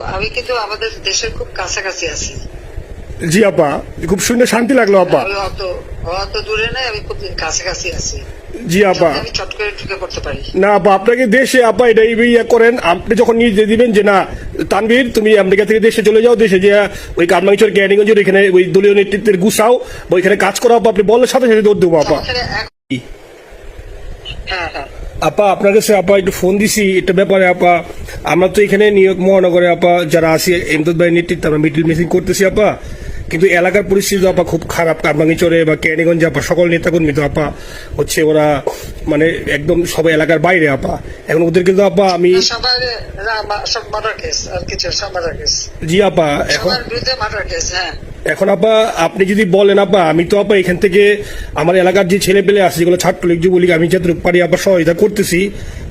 আমি কিন্তু আমাদের দেশের খুব কাছাকাছি আছি। জি আপা খুব শুনে শান্তি লাগল আপা। আমি অত অত দূরে নাই আমি খুব কাছাকাছি আছি। জি আপা। আমি চট করে ঢুকে পড়তে পারি। না আপা আপনাকে দেশে আপা এটা ইয়ে করেন আপনি যখন নিজে দিবেন যে না তানভীর তুমি আমেরিকা থেকে দেশে চলে যাও দেশে যে ওই কারমাঞ্চর ক্যানিগঞ্জের এখানে ওই দলীয় নেতৃত্বের গুছাও বা ওইখানে কাজ করাও আপা আপনি বললে সাথে সাথে দৌড় দেবো আপা। হ্যাঁ হ্যাঁ। আপা আপনার কাছে আপা একটু ফোন দিছি এটা ব্যাপারে আপা আমরা তো এখানে নিউ ইয়র্ক মহানগরে আপা যারা আছি এমদাদ ভাই নেতৃত্বে আমরা মিডিল মিটিং করতেছি আপা। কিন্তু এলাকার পরিস্থিতি আপা খুব খারাপ কারবাঙ্গিচরে বা ক্যানিগঞ্জে আপা সকল নেতাকর্মী তো আপা হচ্ছে ওরা মানে একদম সবাই এলাকার বাইরে আপা। এখন ওদের কিন্তু আপা আমি সব সব জি আপা এখন বিরুদ্ধে মার্ডার কেস হ্যাঁ। এখন আপা আপনি যদি বলেন আপা আমি তো আপা এখান থেকে আমার এলাকার যে ছেলে পেলে আছে যেগুলো ছাত্রলীগ যুবলীগ আমি যতটুকু পারি আপা সহায়তা করতেছি।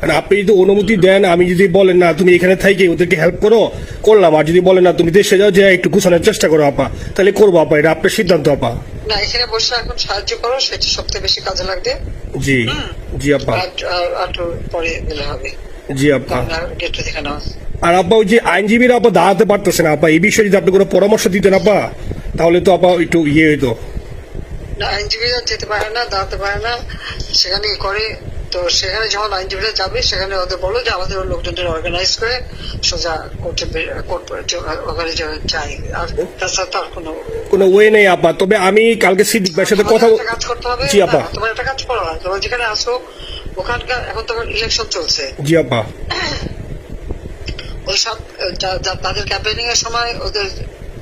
মানে আপনি যদি অনুমতি দেন আমি যদি বলেন না তুমি এখানে থাইকে ওদেরকে হেল্প করো করলাম। আর যদি বলেন না তুমি দেশে যাও যে একটু গুছানোর চেষ্টা করো আপা তাহলে করব আপা। এটা আপনার সিদ্ধান্ত আপা। না এখানে বসে এখন সাহায্য করো সেটা সবথেকে বেশি কাজে লাগবে। জি জি আপা। আর পরে গেলে হবে। জি আপা। গেটটা দেখে নাও আর আপা ওই যে আইনজীবীরা আপা দাঁড়াতে পারতেছে না আপা এই বিষয়ে যদি আপনি কোনো পরামর্শ দিতেন আপা তাহলে তো আপা একটু ইয়ে হইতো। না আইনজীবীরা যেতে পারে না দাঁড়াতে পারে না। সেখানে করে তো সেখানে যখন আইনজীবীরা যাবে সেখানে ওদের বলো যে আমাদের লোকজনদের অর্গানাইজ করে সোজা কোর্টে কোর্ট ওখানে যাই আর তাছাড়া কোনো কোনো ওয়ে নেই আপা তবে আমি কালকে সিদ্দিক ভাইয়ের সাথে কথা কাজ করতে হবে। জি আপা তোমার একটা কাজ করো না। তোমার যেখানে আসো ওখানকার এখন তোমার ইলেকশন চলছে। জি আপা ওই সব তাদের ক্যাম্পেনিং এর সময় ওদের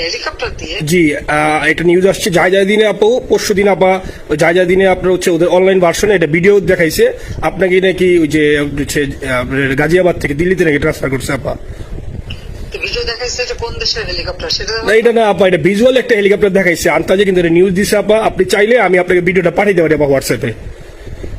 হেলিকপ্টার দিয়ে জি একটা নিউজ আসছে যায় যায় দিনে আপু পরশু দিন আপা যায় যায় দিনে আপনার হচ্ছে ওদের অনলাইন ভার্সনে এটা ভিডিও দেখাইছে। আপনাকে নাকি ওই যে হচ্ছে গাজিয়াবাদ থেকে দিল্লিতে নাকি ট্রান্সফার করছে আপা। ভিডিও দেখাচ্ছে যে কোন দেশের হেলিকপ্টার সেটা না এটা না আপা এটা ভিজুয়াল একটা হেলিকপ্টার দেখাইছে। আন্তাজে কিন্তু এটা নিউজ দিছে আপা। আপনি চাইলে আমি আপনাকে ভিডিওটা পাঠিয়ে দেবো আপা হোয়াটসঅ্যাপে হ্যাঁ,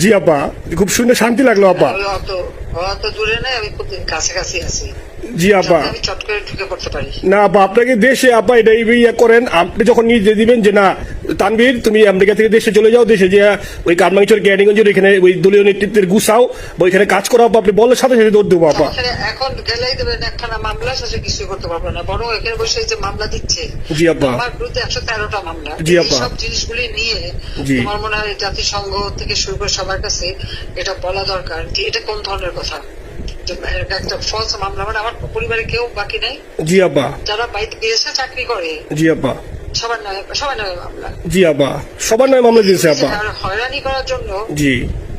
জি আপা। খুব শুনে শান্তি লাগল আপা। অত দূরে নেই আমি খুব কাছাকাছি আছি। জি আপা আমি চট করে ঢুকে পড়তে পারি না আপা আপনাকে দেশে আপা এটা এই ইয়ে করেন আপনি যখন নিজে দিবেন যে না তানভীর তুমি আমেরিকা থেকে দেশে চলে যাও দেশে যে ওই কারমাঞ্চর ক্যানিগঞ্জের এখানে ওই দলীয় নেতৃত্বের গুছাও বা ওইখানে কাজ করা আপনি বললে সাথে সাথে দৌড় দেবো আপা এখন গেলেই দেবেন একখানা মামলা শেষে কিছু করতে পারব না বরং এখানে বসে যে মামলা দিচ্ছে জি আপা। আমার বিরুদ্ধে একশো তেরোটা মামলা জি আপা। সব জিনিসগুলি নিয়ে জি। তোমার মনে হয় জাতিসংঘ থেকে শুরু করে সবার কাছে এটা বলা দরকার যে এটা কোন ধরনের কথা একটা ফলস মামলা মানে আমার পরিবারে কেউ বাকি নাই। জি আব্বা। যারা বাইরে বিদেশে চাকরি করে জি আব্বা সবার নয় সবার নয় মামলা জি আব্বা। সবার নয় মামলা দিয়েছে আব্বা। হয়রানি করার জন্য জি।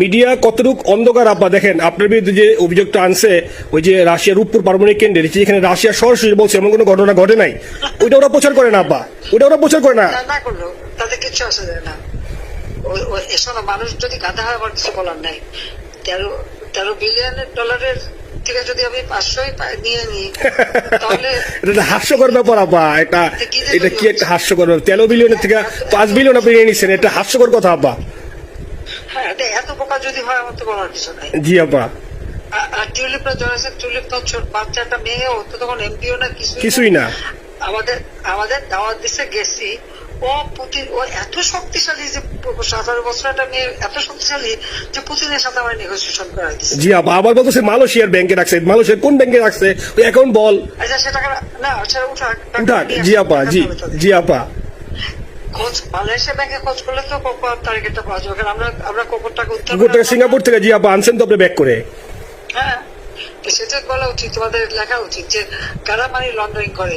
মিডিয়া কতটুক অন্ধকার? আপা দেখেন আপনার বিরুদ্ধে যে অভিযোগটা আনছে ওই যে রাশিয়ার রূপপুর পারমাণবিক কেন্দ্রে যেখানে রাশিয়া সরাসরি বলছে এমন কোনো ঘটনা ঘটে নাই? ওইটা ওরা প্রচার করে না আপা। ওইটা ওরা প্রচার করে না। তাদের কিচ্ছু আসে যায় না মানুষ যদি গাধা হয় আমার কিছু বলার নাই। তেরো তেরো বিলিয়ন ডলারের থেকে যদি আমি পাঁচশোই নিয়ে নিই তাহলে এটা হাস্যকর ব্যাপার আপা। এটা এটা কি একটা হাস্যকর ব্যাপার? তেরো বিলিয়নের থেকে পাঁচ বিলিয়ন আপনি নিয়ে নিচ্ছেন এটা হাস্যকর কথা আপা। এত যদি হয় আমার তো বলার কিছু নাই। জি আপা। আর- টিউলিপটা টিউলিপ তো ছোট বাচ্চা একটা মেয়ে ও তো তখন এমপিও না কিছুই কিছুই না। আমাদের আমাদের দাওয়াত দিছে গেছি। ও পুতিন ও এত শক্তিশালী যে সতেরো বছর একটা মেয়ে এত শক্তিশালী যে পুতিনের সাথে আমার নেগোসিয়েশন করাই দিচ্ছে জি আপা আবার বলতেছে মালয়েশিয়ার ব্যাংকে রাখছে। মালয়েশিয়ার কোন ব্যাংকে রাখছে? ওই অ্যাকাউন্ট বল। আচ্ছা সে টাকা না সেটা উঠাক জি আপা জি জি আপা। খোঁজ মালয়েশিয়া ব্যাংকে খোঁজ করলে তো কোপার টার্গেটটা পাওয়া যাবে। কারণ আমরা আমরা কোপার টাকা উত্তর গোটা সিঙ্গাপুর থেকে জি আপা আনছেন তো আপনি ব্যাক করে? হ্যাঁ সেটা বলা উচিত তোমাদের লেখা উচিত যে কারা মানি লন্ডারিং করে?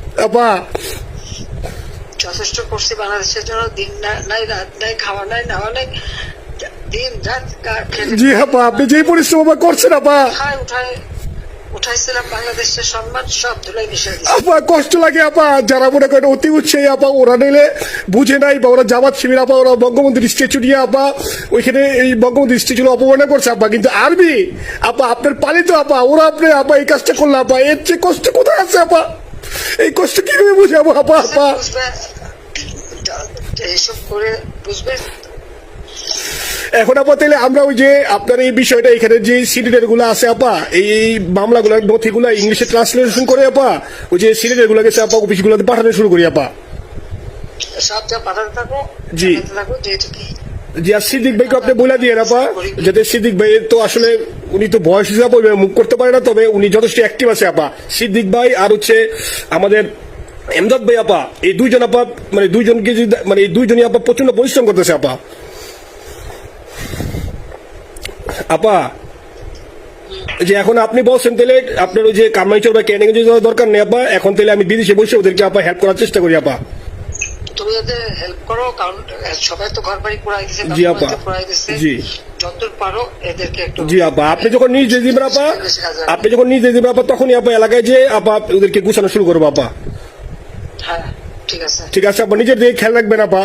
আপা। যথেষ্ট করছি বাংলাদেশের জন্য দিন নাই রাত নাই খাওয়া নাই নাওয়া নাই দিন রাত জি আপা আপনি যে পরিশ্রম করছেন আপা। উঠায় উঠায় উঠাইছিলাম বাংলাদেশের সম্মান সব ধুলাই মিশে আপা কষ্ট লাগে আপা যারা মনে করেন অতি উৎসাহী আপা ওরা নিলে বুঝে নাই বা ওরা জামাত শিবির আপা ওরা বঙ্গবন্ধুর স্ট্যাচু নিয়ে আপা ওইখানে এই স্ট্যাচু করছে আপা কিন্তু আরবি আপা আপনার পালিত আপা ওরা আপনি আপা এই কাজটা করলে আপা এর চেয়ে কষ্ট কোথায় আছে আপা? এই কষ্ট কীভাবে বুঝাবো? আপা আপা বুঝবে এইসব করে বুঝবে এখন আপা তাহলে আমরা ওই যে আপনার এই বিষয়টা এখানে যে সিলিন্ডারগুলো আছে আপা এই এই মামলাগুলো নথিগুলো ইংলিশে ট্রান্সলেশন করে আপা ওই যে সিলিন্ডারগুলো গেছে আপা অফিসগুলোতে পাঠানো শুরু করি আপা। সব যা পাঠাতে থাকো জি। থাকো যে এটা কি জি আর সিদ্দিক ভাইকে আপনি বলে দিয়ে আপা যাতে সিদ্দিক ভাই তো আসলে উনি তো বয়স হিসাবে মুখ করতে পারে না, তবে উনি যথেষ্ট অ্যাক্টিভ আছে আপা। সিদ্দিক ভাই আর হচ্ছে আমাদের এমদাদ ভাই আপা, এই দুইজন আপা মানে দুইজনকে মানে এই দুইজনই আপা প্রচণ্ড পরিশ্রম করতেছে আপা। আপা, যে এখন আপনি বলছেন তাহলে আপনার ওই যে কামাইচর বা ক্যানিং দরকার নেই আপা, এখন তাহলে আমি বিদেশে বসে ওদেরকে আপা হেল্প করার চেষ্টা করি আপা। তুমি হেল্প করো কারণ সবাই তো ঘর বাড়ি দিছে জি আপা। জি। যতদূর পারো এদেরকে একটু জি আপা আপনি যখন নিজে দিবেন আপা আপনি যখন নিজে দিবেন আপা তখনই আপা এলাকায় যে আপা ওদেরকে গুছানো শুরু করব আপা হ্যাঁ ঠিক আছে ঠিক আছে আপা নিজের দিকে খেয়াল রাখবেন আপা